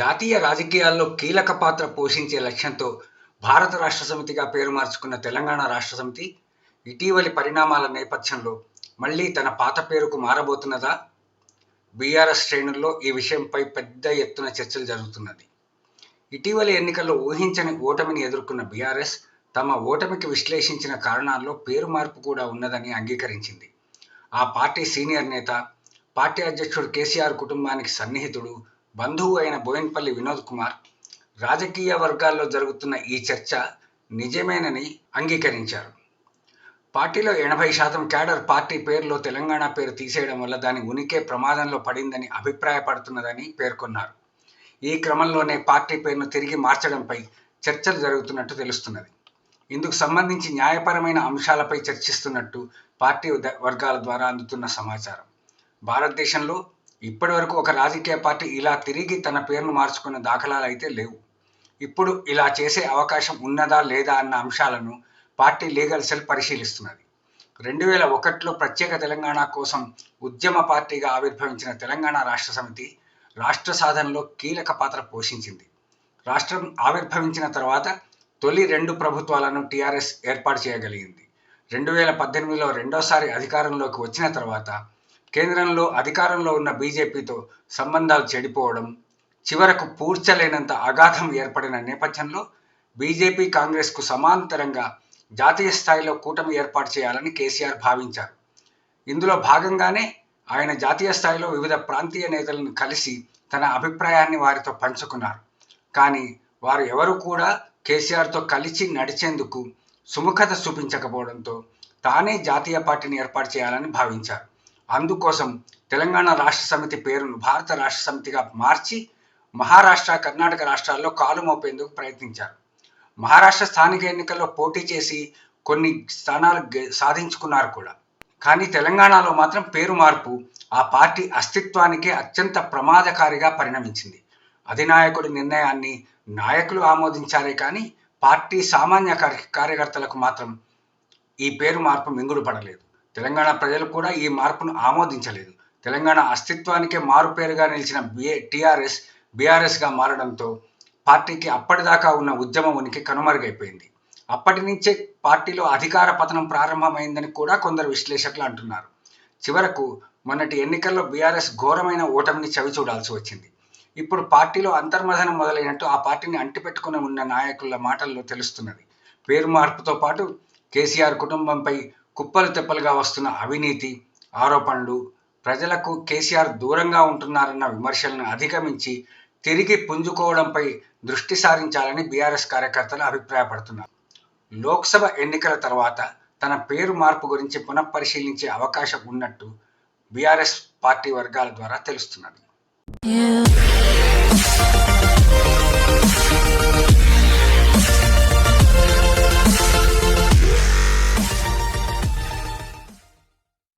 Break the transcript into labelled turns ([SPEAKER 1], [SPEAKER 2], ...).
[SPEAKER 1] జాతీయ రాజకీయాల్లో కీలక పాత్ర పోషించే లక్ష్యంతో భారత రాష్ట్ర సమితిగా పేరు మార్చుకున్న తెలంగాణ రాష్ట్ర సమితి ఇటీవలి పరిణామాల నేపథ్యంలో మళ్ళీ తన పాత పేరుకు మారబోతున్నదా? బీఆర్ఎస్ శ్రేణుల్లో ఈ విషయంపై పెద్ద ఎత్తున చర్చలు జరుగుతున్నది. ఇటీవలి ఎన్నికల్లో ఊహించని ఓటమిని ఎదుర్కొన్న బీఆర్ఎస్ తమ ఓటమికి విశ్లేషించిన కారణాల్లో పేరు మార్పు కూడా ఉన్నదని అంగీకరించింది. ఆ పార్టీ సీనియర్ నేత పార్టీ అధ్యక్షుడు కేసీఆర్ కుటుంబానికి సన్నిహితుడు బంధువు అయిన బోయిన్పల్లి వినోద్ కుమార్ రాజకీయ వర్గాల్లో జరుగుతున్న ఈ చర్చ నిజమేనని అంగీకరించారు. పార్టీలో ఎనభై శాతం క్యాడర్ పార్టీ పేరులో తెలంగాణ పేరు తీసేయడం వల్ల దాని ఉనికే ప్రమాదంలో పడిందని అభిప్రాయపడుతున్నదని పేర్కొన్నారు. ఈ క్రమంలోనే పార్టీ పేరును తిరిగి మార్చడంపై చర్చలు జరుగుతున్నట్టు తెలుస్తున్నది. ఇందుకు సంబంధించి న్యాయపరమైన అంశాలపై చర్చిస్తున్నట్టు పార్టీ వర్గాల ద్వారా అందుతున్న సమాచారం. భారతదేశంలో ఇప్పటివరకు ఒక రాజకీయ పార్టీ ఇలా తిరిగి తన పేరును మార్చుకున్న దాఖలాలు అయితే లేవు. ఇప్పుడు ఇలా చేసే అవకాశం ఉన్నదా లేదా అన్న అంశాలను పార్టీ లీగల్ సెల్ పరిశీలిస్తున్నది. రెండు వేల ఒకటిలో ప్రత్యేక తెలంగాణ కోసం ఉద్యమ పార్టీగా ఆవిర్భవించిన తెలంగాణ రాష్ట్ర సమితి రాష్ట్ర సాధనలో కీలక పాత్ర పోషించింది. రాష్ట్రం ఆవిర్భవించిన తర్వాత తొలి రెండు ప్రభుత్వాలను టీఆర్ఎస్ ఏర్పాటు చేయగలిగింది. రెండు వేల పద్దెనిమిదిలో రెండోసారి అధికారంలోకి వచ్చిన తర్వాత కేంద్రంలో అధికారంలో ఉన్న బీజేపీతో సంబంధాలు చెడిపోవడం చివరకు పూడ్చలేనంత అగాధం ఏర్పడిన నేపథ్యంలో బీజేపీ కాంగ్రెస్కు సమాంతరంగా జాతీయ స్థాయిలో కూటమి ఏర్పాటు చేయాలని కేసీఆర్ భావించారు. ఇందులో భాగంగానే ఆయన జాతీయ స్థాయిలో వివిధ ప్రాంతీయ నేతలను కలిసి తన అభిప్రాయాన్ని వారితో పంచుకున్నారు. కానీ వారు ఎవరు కూడా కేసీఆర్తో కలిసి నడిచేందుకు సుముఖత చూపించకపోవడంతో తానే జాతీయ పార్టీని ఏర్పాటు చేయాలని భావించారు. అందుకోసం తెలంగాణ రాష్ట్ర సమితి పేరును భారత రాష్ట్ర సమితిగా మార్చి మహారాష్ట్ర కర్ణాటక రాష్ట్రాల్లో కాలు మోపేందుకు ప్రయత్నించారు. మహారాష్ట్ర స్థానిక ఎన్నికల్లో పోటీ చేసి కొన్ని స్థానాలు గె- సాధించుకున్నారు కూడా. కానీ తెలంగాణలో మాత్రం పేరు మార్పు ఆ పార్టీ అస్తిత్వానికే అత్యంత ప్రమాదకారిగా పరిణమించింది. అధినాయకుడి నిర్ణయాన్ని నాయకులు ఆమోదించారే కానీ పార్టీ సామాన్య కార్యకర్తలకు మాత్రం ఈ పేరు మార్పు మింగుడు పడలేదు. తెలంగాణ ప్రజలు కూడా ఈ మార్పును ఆమోదించలేదు. తెలంగాణ అస్తిత్వానికే మారుపేరుగా నిలిచిన బిఏ టీఆర్ఎస్ బీఆర్ఎస్గా మారడంతో పార్టీకి అప్పటిదాకా ఉన్న ఉద్యమ ఉనికి కనుమరుగైపోయింది. అప్పటి నుంచే పార్టీలో అధికార పతనం ప్రారంభమైందని కూడా కొందరు విశ్లేషకులు అంటున్నారు. చివరకు మొన్నటి ఎన్నికల్లో బీఆర్ఎస్ ఘోరమైన ఓటమిని చవి చూడాల్సి వచ్చింది. ఇప్పుడు పార్టీలో అంతర్మథనం మొదలైనట్టు ఆ పార్టీని అంటిపెట్టుకుని ఉన్న నాయకుల మాటల్లో తెలుస్తున్నది. పేరు మార్పుతో పాటు కేసీఆర్ కుటుంబంపై కుప్పలు తెప్పలుగా వస్తున్న అవినీతి ఆరోపణలు ప్రజలకు కేసీఆర్ దూరంగా ఉంటున్నారన్న విమర్శలను అధిగమించి తిరిగి పుంజుకోవడంపై దృష్టి సారించాలని బీఆర్ఎస్ కార్యకర్తలు అభిప్రాయపడుతున్నారు. లోక్సభ ఎన్నికల తర్వాత తన పేరు మార్పు గురించి పునఃపరిశీలించే అవకాశం ఉన్నట్టు బీఆర్ఎస్ పార్టీ వర్గాల ద్వారా తెలుస్తున్నది.